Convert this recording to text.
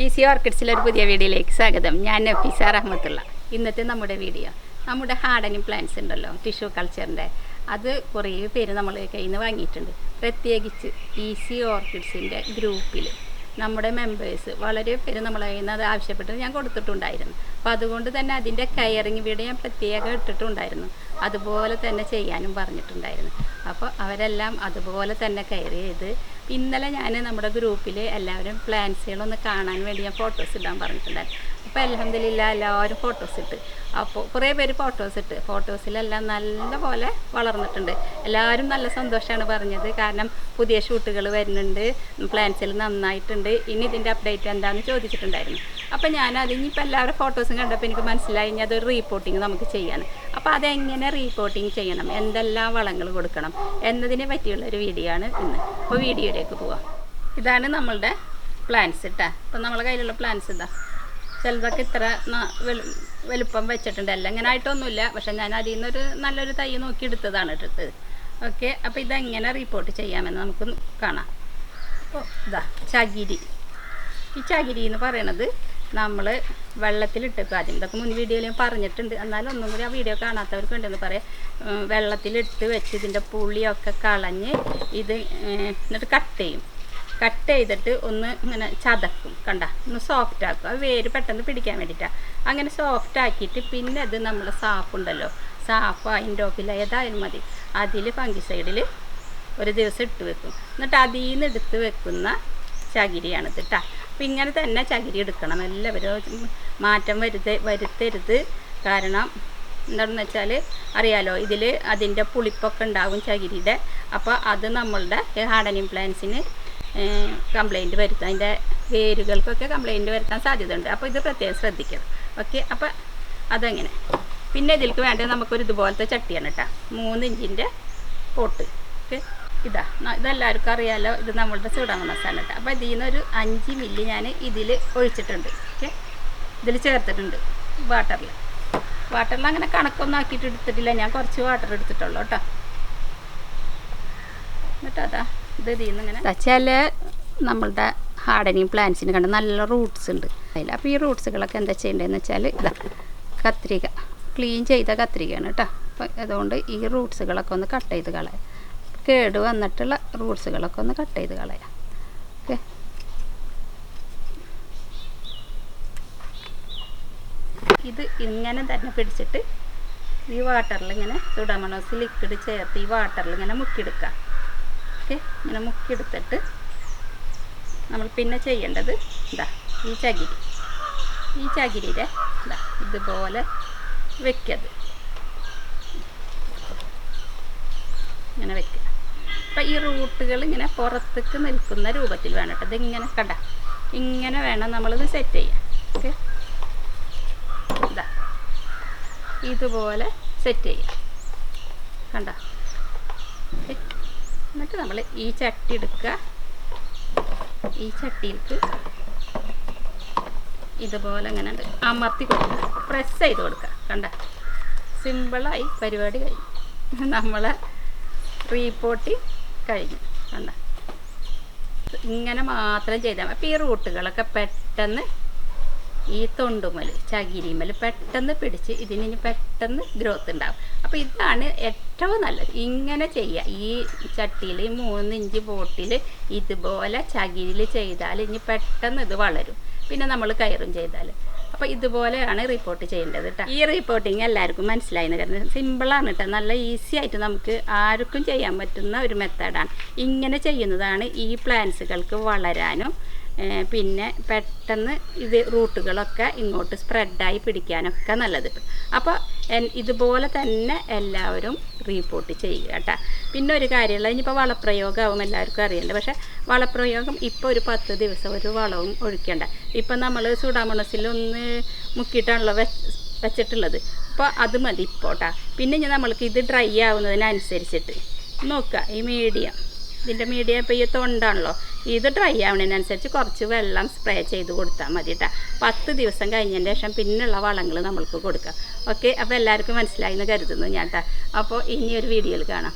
Easy ഓർക്കിഡ്സിലെ ഒരു പുതിയ വീഡിയോയിലേക്ക് സ്വാഗതം. ഞാൻ നഫീസ റഹ്മത്തുള്ള. ഇന്നത്തെ നമ്മുടെ വീഡിയോ. നമ്മുടെ ഹാർഡനിങ് പ്ലാന്റ്സ് ഉണ്ടല്ലോ ടിഷ്യൂ കൾച്ചറിന്റെ അത് കുറേ പേര് നമ്മൾ കയ്യിൽ നിന്ന് വാങ്ങിയിട്ടുണ്ട്. പ്രത്യേകിച്ച് ഈസി ഓർക്കിഡ്സിന്റെ ഗ്രൂപ്പിൽ നമ്മുടെ മെമ്പേഴ്സ് വളരെ പേര് നമ്മളെ കയ്യിൽ നിന്ന് അത് ആവശ്യപ്പെട്ട് ഞാൻ കൊടുത്തിട്ടുണ്ടായിരുന്നു. അപ്പോൾ അതുകൊണ്ട് തന്നെ അതിന്റെ കയറിങ് വീഡിയോ ഞാൻ പ്രത്യേകം ഇട്ടിട്ടുണ്ടായിരുന്നു. അതുപോലെ തന്നെ ചെയ്യാനും പറഞ്ഞിട്ടുണ്ടായിരുന്നു. അപ്പോൾ അവരെല്ലാം അതുപോലെ തന്നെ കയറി ചെയ്ത് ഇന്നലെ ഞാൻ നമ്മുടെ ഗ്രൂപ്പിൽ എല്ലാവരും പ്ലാൻസുകളൊന്ന് കാണാൻ വേണ്ടി ഞാൻ ഫോട്ടോസ് ഇടാൻ പറഞ്ഞിട്ടുണ്ടായിരുന്നു. അപ്പോൾ അലഹമില്ല എല്ലാവരും ഫോട്ടോസ് ഇട്ട്. അപ്പോൾ കുറേ പേര് ഫോട്ടോസ് ഇട്ട്. ഫോട്ടോസിലെല്ലാം നല്ലപോലെ വളർന്നിട്ടുണ്ട്. എല്ലാവരും നല്ല സന്തോഷമാണ് പറഞ്ഞത്. കാരണം പുതിയ ഷൂട്ടുകൾ വരുന്നുണ്ട്. പ്ലാൻസിൽ നന്നായിട്ടുണ്ട്. ഇനി ഇതിന്റെ അപ്ഡേറ്റ് എന്താണെന്ന് ചോദിച്ചിട്ടുണ്ടായിരുന്നു. അപ്പോൾ ഞാനത് ഇനിയിപ്പോൾ എല്ലാവരുടെ ഫോട്ടോസും കണ്ടപ്പോൾ എനിക്ക് മനസ്സിലായി ഇനി അതൊരു റീപ്പോർട്ടിങ് നമുക്ക് ചെയ്യാൻ അപ്പോൾ അതെങ്ങനെ റീപ്പോർട്ടിങ് ചെയ്യണം? എന്തെല്ലാം വളങ്ങൾ കൊടുക്കണം? എന്നതിനെ പറ്റിയുള്ള ഒരു വീഡിയോ ആണ് ഇന്ന്. അപ്പോൾ വീഡിയോയിലേക്ക് പോവാം. ഇതാണ് നമ്മളുടെ പ്ലാൻസ് ഇട്ടാ അപ്പോൾ നമ്മളെ കയ്യിലുള്ള പ്ലാൻസ് ഇതാ. ചിലതൊക്കെ ഇത്ര വലുപ്പം വെച്ചിട്ടുണ്ട്. അല്ല ഇങ്ങനെ ആയിട്ടൊന്നുമില്ല. പക്ഷേ ഞാൻ അതിൽ നിന്നൊരു നല്ലൊരു തൈ നോക്കി എടുത്തതാണ് ഇട്ടത് ഓക്കെ. അപ്പോൾ ഇതെങ്ങനെ റിപ്പോർട്ട് ചെയ്യാമെന്ന് നമുക്ക് കാണാം. അപ്പോൾ ഇതാ ചകിരി. ഈ ചകിരി എന്ന് പറയണത് നമ്മൾ വെള്ളത്തിലിട്ടേക്കും ആദ്യം ഇതൊക്കെ മുൻ വീഡിയോയിൽ ഞാൻ പറഞ്ഞിട്ടുണ്ട്. എന്നാലും ഒന്നും കൂടി ആ വീഡിയോ കാണാത്തവർക്ക് വേണ്ടി ഒന്ന് പറയാം. വെള്ളത്തിലിട്ട് വെച്ച് ഇതിന്റെ പുളിയൊക്കെ കളഞ്ഞ് ഇത് എന്നിട്ട് കട്ട് ചെയ്യും. കട്ട് ചെയ്തിട്ട് ഒന്ന് ഇങ്ങനെ ചതക്കും. കണ്ട? ഒന്ന് സോഫ്റ്റ് ആക്കും. ആ വേര് പെട്ടെന്ന് പിടിക്കാൻ വേണ്ടിയിട്ടാണ് അങ്ങനെ സോഫ്റ്റ് ആക്കിയിട്ട് പിന്നെ അത് നമ്മൾ സാഫ് ഉണ്ടല്ലോ. സാഫ് അതിന്റെ ഏതായാലും മതി. അതിൽ ഫംഗിസൈഡിൽ ഒരു ദിവസം ഇട്ട് വെക്കും. എന്നിട്ട് അതിൽ നിന്ന് എടുത്ത് വെക്കുന്ന ചകിരിയാണിത് കേട്ടോ അപ്പം ഇങ്ങനെ തന്നെ ചകിരി എടുക്കണം. എല്ലാവരും മാറ്റം വരുത്ത വരുത്തരുത്. കാരണം എന്താണെന്ന് വെച്ചാൽ അറിയാലോ ഇതിൽ അതിന്റെ പുളിപ്പൊക്കെ ഉണ്ടാകും ചകിരിയുടെ. അപ്പോൾ അത് നമ്മളുടെ ഹാർഡനിങ് പ്ലാന്റ്സിന് കംപ്ലൈന്റ് വരുത്താം അതിന്റെ വേരുകൾക്കൊക്കെ കംപ്ലൈന്റ് വരുത്താൻ സാധ്യതയുണ്ട്. അപ്പോൾ ഇത് പ്രത്യേകം ശ്രദ്ധിക്കണം. ഓക്കെ? അപ്പോൾ അതങ്ങനെ. പിന്നെ ഇതിലേക്ക് വേണ്ടത് നമുക്കൊരു ഇതുപോലത്തെ ചട്ടിയാണ് കേട്ടോ മൂന്ന് ഇഞ്ചിന്റെ പോട്ട്. ഓക്കെ? ഇതാ ഇതെല്ലാവർക്കും അറിയാലോ ഇത് നമ്മളുടെ ചൂടാങ്ങ മസാല കേട്ടോ. അപ്പോൾ ഇതിൽ നിന്നൊരു അഞ്ച് മില്ലി ഞാൻ ഇതിൽ ഒഴിച്ചിട്ടുണ്ട് ഓക്കെ? ഇതിൽ ചേർത്തിട്ടുണ്ട് വാട്ടറിൽ. വാട്ടറിൽ അങ്ങനെ കണക്കൊന്നും ആക്കിയിട്ട് എടുത്തിട്ടില്ല ഞാൻ കുറച്ച് വാട്ടർ എടുത്തിട്ടുള്ളൂ കേട്ടോ. എന്നിട്ട് അതാ ഇത് ഇതിൽ നിന്ന് ഇങ്ങനെ ചില നമ്മളുടെ ഹാർഡനിങ് പ്ലാന്റ്സിന് കണ്ട് നല്ല റൂട്ട്സ് ഉണ്ട്. അതിൽ അപ്പോൾ ഈ റൂട്ട്സുകളൊക്കെ എന്താ ചെയ്യേണ്ടതെന്ന് വെച്ചാൽ ഇതാ കത്രിക. ക്ലീൻ ചെയ്ത കത്രികയാണ് കേട്ടോ. അപ്പോൾ അതുകൊണ്ട് ഈ റൂട്ട്സുകളൊക്കെ ഒന്ന് കട്ട് ചെയ്ത് കളയാം. കേട് വന്നിട്ടുള്ള റൂട്ട്സുകളൊക്കെ ഒന്ന് കട്ട് ചെയ്ത് കളയാം. ഓക്കെ. ഇത് ഇങ്ങനെ തന്നെ പിടിച്ചിട്ട് ഈ വാട്ടറിൽ ഇങ്ങനെ സുഡമണോസ് ലിക്വിഡ് ചേർത്ത് ഈ വാട്ടറിൽ ഇങ്ങനെ മുക്കിയെടുക്കാം ഓക്കെ. ഇങ്ങനെ മുക്കിയെടുത്തിട്ട് നമ്മൾ പിന്നെ ചെയ്യേണ്ടത് ഇതാ ഈ ചകിരി. ഈ ചകിരിയുടെ ഇതാ ഇതുപോലെ വെക്കത് ഇങ്ങനെ വെക്കുക അപ്പം ഈ റൂട്ടുകൾ ഇങ്ങനെ പുറത്തേക്ക് നിൽക്കുന്ന രൂപത്തിൽ വേണം കേട്ടോ. ഇതിങ്ങനെ കണ്ട. ഇങ്ങനെ വേണം നമ്മളിത് സെറ്റ് ചെയ്യാൻ. ഓക്കെ ഇതാ. ഇതുപോലെ സെറ്റ് ചെയ്യാം. കണ്ട? എന്നിട്ട് നമ്മൾ ഈ ചട്ടി എടുക്കുക. ഈ ചട്ടിയിലേക്ക് ഇതുപോലെ അങ്ങനെ അമർത്തി കൊടുക്കുക. പ്രസ് ചെയ്ത് കൊടുക്കുക. കണ്ട? സിമ്പിളായി പരിപാടി കഴിഞ്ഞു. നമ്മളെ റീപോർട്ടി കഴിഞ്ഞു കണ്ട? ഇങ്ങനെ മാത്രം ചെയ്താൽ അപ്പം ഈ റൂട്ടുകളൊക്കെ പെട്ടെന്ന് ഈ തൊണ്ടുമൽ ചകിരിമൽ പെട്ടെന്ന് പിടിച്ച് ഇതിന് പെട്ടെന്ന് ഗ്രോത്ത് ഉണ്ടാവും. അപ്പോൾ ഇതാണ് ഏറ്റവും നല്ലത്. ഇങ്ങനെ ചെയ്യുക ഈ ചട്ടിയിൽ മൂന്ന് ഇഞ്ച് ബോട്ടിൽ ഇതുപോലെ ചകിരിയിൽ ചെയ്താൽ ഇനി പെട്ടെന്ന് ഇത് വളരും. പിന്നെ നമ്മൾ കയറും ചെയ്താൽ. അപ്പോൾ ഇതുപോലെയാണ് റിപ്പോർട്ട് ചെയ്യേണ്ടത് കേട്ടോ ഈ റിപ്പോർട്ടിങ് എല്ലാവർക്കും മനസ്സിലായെന്ന് കാരണം സിമ്പിളാണ് കേട്ടോ നല്ല ഈസി ആയിട്ട് നമുക്ക് ആർക്കും ചെയ്യാൻ പറ്റുന്ന ഒരു മെത്തേഡാണ് ഇങ്ങനെ ചെയ്യുന്നതാണ് ഈ പ്ലാന്റ്സുകൾക്ക് വളരാനും പിന്നെ പെട്ടെന്ന് ഇത് റൂട്ടുകളൊക്കെ ഇങ്ങോട്ട് സ്പ്രെഡായി പിടിക്കാനൊക്കെ നല്ലത്. അപ്പോൾ ഇതുപോലെ തന്നെ എല്ലാവരും റീപ്പോർട്ട് ചെയ്യുക കേട്ടോ. പിന്നെ ഒരു കാര്യമുള്ള ഇനിയിപ്പോൾ വളപ്രയോഗമാവും എല്ലാവർക്കും അറിയണ്ട പക്ഷേ വളപ്രയോഗം ഇപ്പോൾ ഒരു പത്ത് ദിവസം ഒരു വളവും ഒഴിക്കേണ്ട. ഇപ്പം നമ്മൾ സുഡാമണസിൽ ഒന്ന് മുക്കിയിട്ടാണല്ലോ വെച്ചിട്ടുള്ളത്. അപ്പോൾ അത് മതി ഇപ്പോൾ കേട്ടോ. പിന്നെ ഇനി നമ്മൾക്ക് ഇത് ഡ്രൈ ആവുന്നതിനനുസരിച്ചിട്ട് നോക്കുക ഈ മീഡിയം ഇതിന്റെ മീഡിയം ഇപ്പോൾ ഈ തൊണ്ടാണല്ലോ. ഇത് ഡ്രൈ ആവുന്നതിനനുസരിച്ച് കുറച്ച് വെള്ളം സ്പ്രേ ചെയ്ത് കൊടുത്താൽ മതി കേട്ടോ പത്ത് ദിവസം കഴിഞ്ഞതിന് ശേഷം പിന്നെയുള്ള വളങ്ങൾ നമ്മൾക്ക് കൊടുക്കാം. ഓക്കെ അപ്പോൾ എല്ലാവർക്കും മനസ്സിലായി എന്ന് കരുതുന്നു ഞാൻ കേട്ടോ അപ്പോൾ ഇനി ഒരു വീഡിയോയിൽ കാണാം.